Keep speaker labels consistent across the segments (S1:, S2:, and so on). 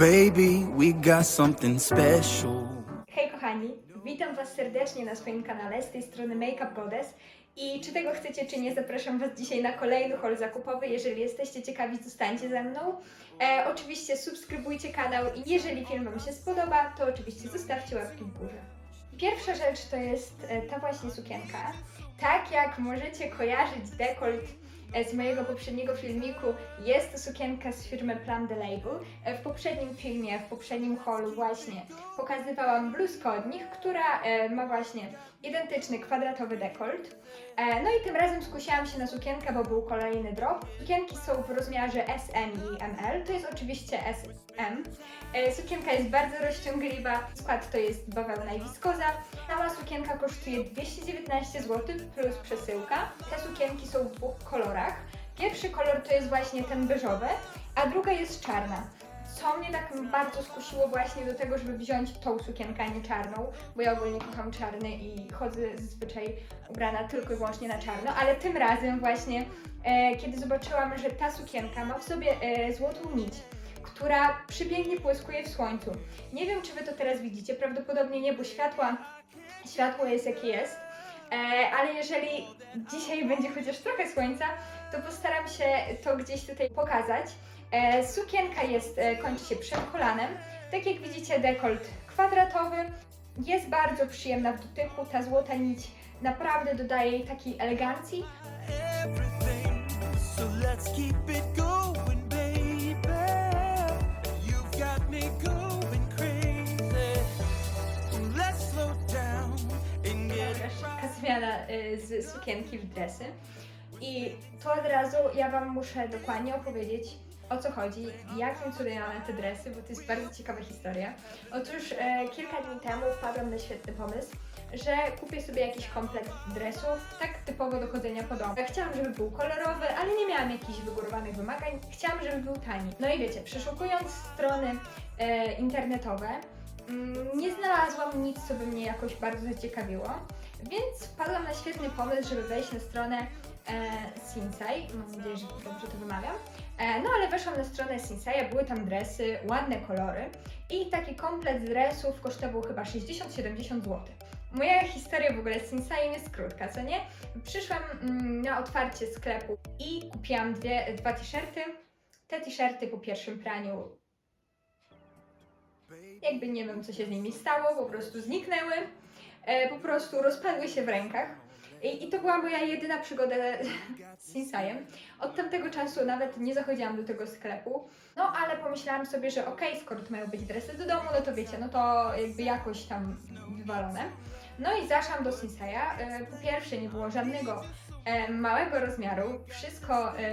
S1: Baby, we got something special.
S2: Hej kochani, witam Was serdecznie na swoim kanale, z tej strony Makeup Goddess i czy tego chcecie, czy nie, zapraszam Was dzisiaj na kolejny haul zakupowy. Jeżeli jesteście ciekawi, zostańcie ze mną. E, oczywiście subskrybujcie kanał i jeżeli film Wam się spodoba, to oczywiście zostawcie łapki w górze. Pierwsza rzecz to jest e, ta właśnie sukienka. Tak jak możecie kojarzyć dekolt z mojego poprzedniego filmiku, jest to sukienka z firmy Plum the Label. E, W poprzednim filmie, w poprzednim haulu właśnie pokazywałam bluzkę od nich, która e, ma właśnie identyczny kwadratowy dekolt. E, No i tym razem skusiłam się na sukienkę, bo był kolejny drop. Sukienki są w rozmiarze SM i ML, to jest oczywiście SM. E, Sukienka jest bardzo rozciągliwa, skład to jest bawełna i wiskoza. Cała sukienka kosztuje 219 zł plus przesyłka. Te sukienki są w dwóch kolorach. Pierwszy kolor to jest właśnie ten beżowy, a druga jest czarna. Co mnie tak bardzo skusiło właśnie do tego, żeby wziąć tą sukienkę, a nie czarną, bo ja ogólnie kocham czarny i chodzę zazwyczaj ubrana tylko i wyłącznie na czarno, ale tym razem właśnie, e, kiedy zobaczyłam, że ta sukienka ma w sobie e, złotą nić, która przepięknie błyskuje w słońcu. Nie wiem, czy Wy to teraz widzicie, prawdopodobnie nie, bo światła, światło jest jakie jest, e, ale jeżeli dzisiaj będzie chociaż trochę słońca, to postaram się to gdzieś tutaj pokazać. E, sukienka jest, e, kończy się przed kolanem. Tak jak widzicie, dekolt kwadratowy. Jest bardzo przyjemna w dotyku. Ta złota nić naprawdę dodaje jej takiej elegancji. Zmiana y, z sukienki w dresy. I tu od razu ja Wam muszę dokładnie opowiedzieć, o co chodzi, jakim cudem ja mam te dresy, bo to jest bardzo ciekawa historia. Otóż e, kilka dni temu wpadłam na świetny pomysł, że kupię sobie jakiś komplet dresów, tak typowo do chodzenia po domu. Chciałam, żeby był kolorowy, ale nie miałam jakichś wygórowanych wymagań. Chciałam, żeby był tani. No i wiecie, przeszukując strony e, internetowe, mm, nie znalazłam nic, co by mnie jakoś bardzo zaciekawiło, więc wpadłam na świetny pomysł, żeby wejść na stronę e. Mam nadzieję, że dobrze to wymawiam. E, no ale weszłam na stronę Sinsei, były tam dresy, ładne kolory i taki komplet dresów kosztował chyba 60-70 zł. Moja historia w ogóle z Sinsajem jest krótka, co nie? Przyszłam mm, na otwarcie sklepu i kupiłam dwie, dwa t-shirty. Te t-shirty po pierwszym praniu jakby nie wiem, co się z nimi stało, po prostu zniknęły, e, po prostu rozpadły się w rękach. I, I to była moja jedyna przygoda z Sinsajem. Od tamtego czasu nawet nie zachodziłam do tego sklepu. No ale pomyślałam sobie, że okej, skoro to mają być dresy do domu, no to wiecie, no to jakby jakoś tam wywalone. No i zaszłam do Sinsaja. E, Po pierwsze, nie było żadnego e, małego rozmiaru. Wszystko e,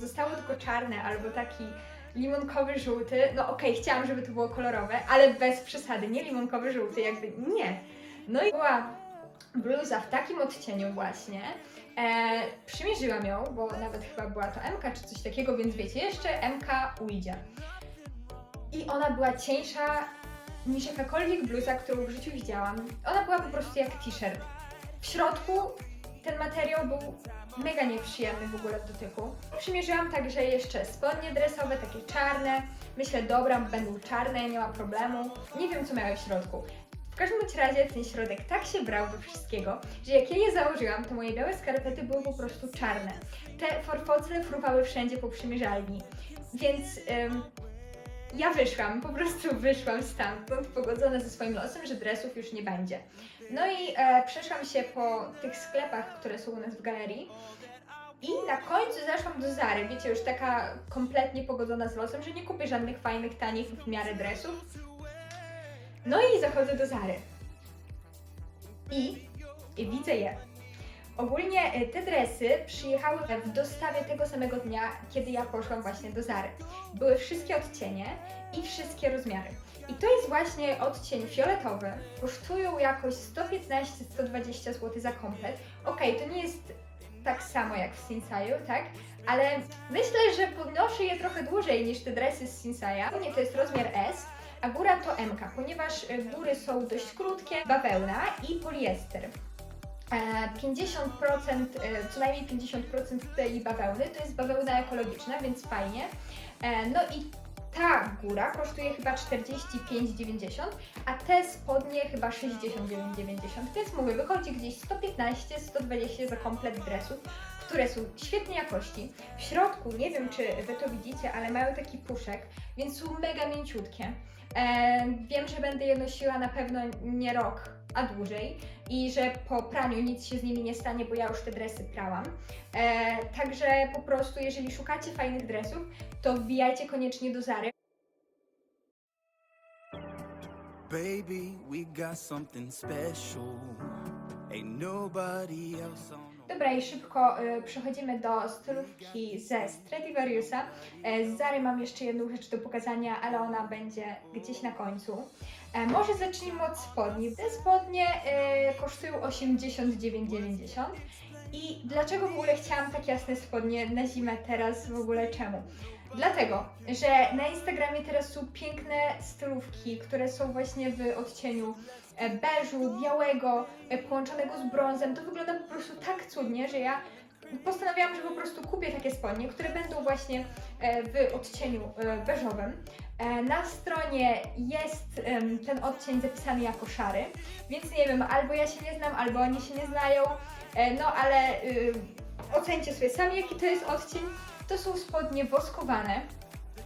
S2: zostało tylko czarne albo taki limonkowy żółty. No okej, chciałam, żeby to było kolorowe, ale bez przesady, nie limonkowy żółty, jakby nie. No i była bluza w takim odcieniu właśnie. E, przymierzyłam ją, bo nawet chyba była to MK czy coś takiego, więc wiecie, jeszcze MK ujdzie. I ona była cieńsza niż jakakolwiek bluza, którą w życiu widziałam. Ona była po prostu jak t-shirt. W środku ten materiał był mega nieprzyjemny w ogóle w dotyku. Przymierzyłam także jeszcze spodnie dresowe, takie czarne. Myślę, dobra, będą czarne, nie ma problemu. Nie wiem, co miały w środku. Każdym bądź razie ten środek tak się brał do wszystkiego, że jak ja je założyłam, to moje białe skarpety były po prostu czarne. Te forfocle fruwały wszędzie po przymierzalni. Więc ym, ja wyszłam, po prostu wyszłam stamtąd, pogodzona ze swoim losem, że dresów już nie będzie. No i e, przeszłam się po tych sklepach, które są u nas w galerii. I na końcu zaszłam do Zary, wiecie, już taka kompletnie pogodzona z losem, że nie kupię żadnych fajnych, tanich w miarę dresów. No i zachodzę do Zary. I, i widzę je. Ogólnie e, te dresy przyjechały w dostawie tego samego dnia, kiedy ja poszłam właśnie do Zary. Były wszystkie odcienie i wszystkie rozmiary. I to jest właśnie odcień fioletowy. Kosztują jakoś 115-120 zł za komplet. Okej, to nie jest tak samo jak w Sinsaju, tak? Ale myślę, że podnoszę je trochę dłużej niż te dresy z Sinsaja. U mnie to jest rozmiar S, a góra to MK, ponieważ y, góry są dość krótkie, bawełna i poliester. E, 50%, e, co najmniej 50% tej bawełny to jest bawełna ekologiczna, więc fajnie. E, No i ta góra kosztuje chyba 45,90, a te spodnie chyba 69,90. Więc mówię, wychodzi gdzieś 115-120 za komplet dresów, które są świetnej jakości. W środku, nie wiem czy Wy to widzicie, ale mają taki puszek, więc są mega mięciutkie. E, wiem, że będę je nosiła na pewno nie rok, a dłużej i że po praniu nic się z nimi nie stanie, bo ja już te dresy prałam. E, także po prostu, jeżeli szukacie fajnych dresów, to wbijajcie koniecznie do Zary.
S1: Baby, we got something special. Ain't nobody else on.
S2: Dobra, i szybko y, przechodzimy do stylówki ze Stradivariusa. E, z Zary mam jeszcze jedną rzecz do pokazania, ale ona będzie gdzieś na końcu. E, może zacznijmy od spodni. Te spodnie e, kosztują 89,90. I dlaczego w ogóle chciałam tak jasne spodnie na zimę teraz w ogóle czemu? Dlatego, że na Instagramie teraz są piękne stylówki, które są właśnie w odcieniu e, beżu, białego, e, połączonego z brązem. To wygląda po prostu tak cudnie, że ja postanowiłam, że po prostu kupię takie spodnie, które będą właśnie e, w odcieniu beżowym. Na stronie jest ten odcień zapisany jako szary, więc nie wiem, albo ja się nie znam, albo oni się nie znają, no ale y, ocencie sobie sami, jaki to jest odcień. To są spodnie woskowane.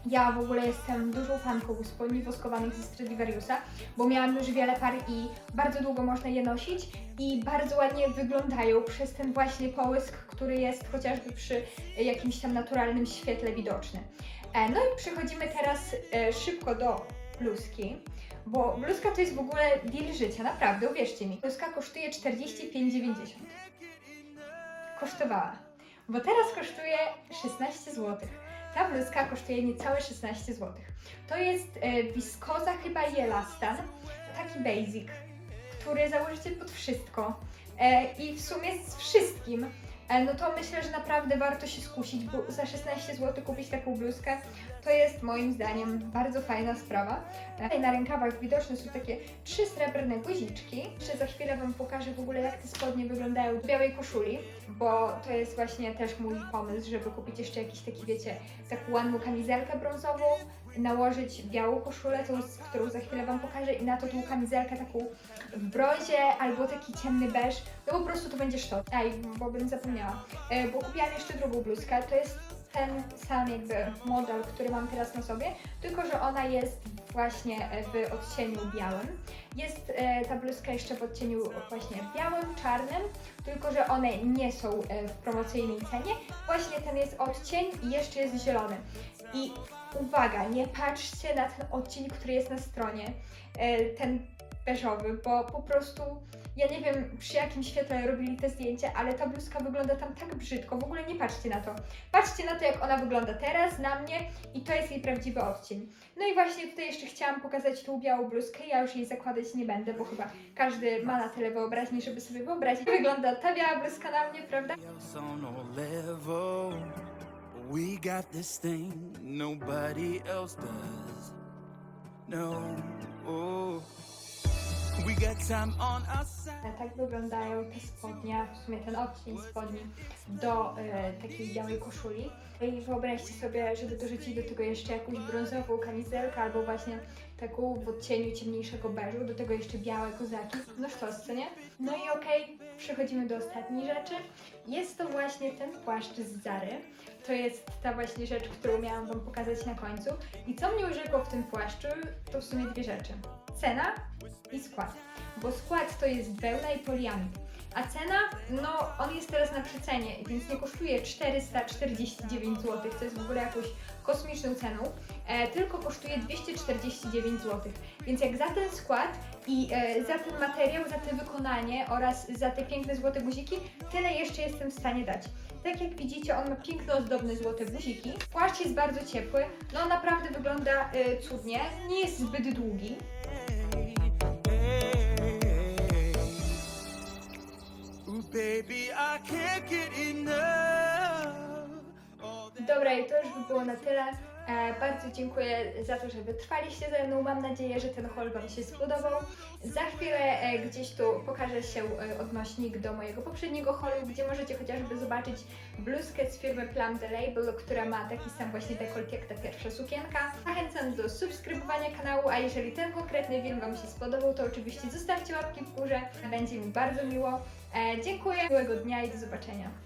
S2: Ja w ogóle jestem dużą fanką spodni woskowanych ze Stradivariusa, bo miałam już wiele par i bardzo długo można je nosić i bardzo ładnie wyglądają przez ten właśnie połysk, który jest chociażby przy jakimś tam naturalnym świetle widoczny. E, No i przechodzimy teraz e, szybko do bluzki, bo bluzka to jest w ogóle deal życia, naprawdę, uwierzcie mi. Bluzka kosztuje 45,90. Kosztowała, bo teraz kosztuje 16 zł. Ta bluzka kosztuje niecałe 16 zł. To jest e, wiskoza chyba i elastan, taki basic, który założycie pod wszystko e, i w sumie z wszystkim. E, no to myślę, że naprawdę warto się skusić, bo za 16 zł kupić taką bluzkę to jest moim zdaniem bardzo fajna sprawa. E, na rękawach widoczne są takie trzy srebrne guziczki. Jeszcze za chwilę Wam pokażę w ogóle jak te spodnie wyglądają w białej koszuli, bo to jest właśnie też mój pomysł, żeby kupić jeszcze jakiś taki, wiecie, taką ładną kamizelkę brązową, nałożyć białą koszulę, tą, którą za chwilę Wam pokażę i na to tą kamizelkę taką w brązie albo taki ciemny beż, no po prostu to będzie sztos. Aj, bo bym zapomniała, e, bo kupiłam jeszcze drugą bluzkę, to jest ten sam jakby model, który mam teraz na sobie, tylko że ona jest właśnie e, w odcieniu białym. Jest e, ta bluzka jeszcze w odcieniu właśnie białym, czarnym, tylko że one nie są e, w promocyjnej cenie. Właśnie ten jest odcień i jeszcze jest zielony. I uwaga, nie patrzcie na ten odcień, który jest na stronie, ten beżowy, bo po prostu ja nie wiem przy jakim świetle robili te zdjęcia, ale ta bluzka wygląda tam tak brzydko. W ogóle nie patrzcie na to. Patrzcie na to, jak ona wygląda teraz, na mnie i to jest jej prawdziwy odcień. No i właśnie tutaj jeszcze chciałam pokazać tą białą bluzkę. Ja już jej zakładać nie będę, bo chyba każdy ma na tyle wyobraźni, żeby sobie wyobrazić. Wygląda ta biała bluzka na mnie, prawda?
S1: We got this thing nobody else does. No, oh.
S2: Tak wyglądają te spodnie, w sumie ten odcień spodni do e, takiej białej koszuli. I wyobraźcie sobie, żeby dorzucić do tego jeszcze jakąś brązową kamizelkę albo właśnie taką w odcieniu ciemniejszego beżu, do tego jeszcze białe kozaki. No sztos, co nie? No i okej, przechodzimy do ostatniej rzeczy. Jest to właśnie ten płaszcz z Zary. To jest ta właśnie rzecz, którą miałam Wam pokazać na końcu. I co mnie urzekło w tym płaszczu, to w sumie dwie rzeczy. Cena i skład. Bo skład to jest wełna i poliamid. A cena, no on jest teraz na przecenie, więc nie kosztuje 449 zł, co jest w ogóle jakąś kosmiczną ceną, e, tylko kosztuje 249 zł. Więc jak za ten skład i e, za ten materiał, za to wykonanie oraz za te piękne złote guziki, tyle jeszcze jestem w stanie dać. Tak jak widzicie, on ma piękne, ozdobne złote guziki. Płaszcz jest bardzo ciepły, no naprawdę wygląda e, cudnie, nie jest zbyt długi. Dobra, i to już by było na tyle. E, bardzo dziękuję za to, że wytrwaliście ze mną. Mam nadzieję, że ten haul Wam się spodobał. Za chwilę e, gdzieś tu pokaże się e, odnośnik do mojego poprzedniego haulu, gdzie możecie chociażby zobaczyć bluzkę z firmy Plum The Label, która ma taki sam właśnie dekolt jak ta pierwsza sukienka. Zachęcam do subskrybowania kanału, a jeżeli ten konkretny film Wam się spodobał, to oczywiście zostawcie łapki w górze. Będzie mi bardzo miło. E, dziękuję, miłego dnia i do zobaczenia.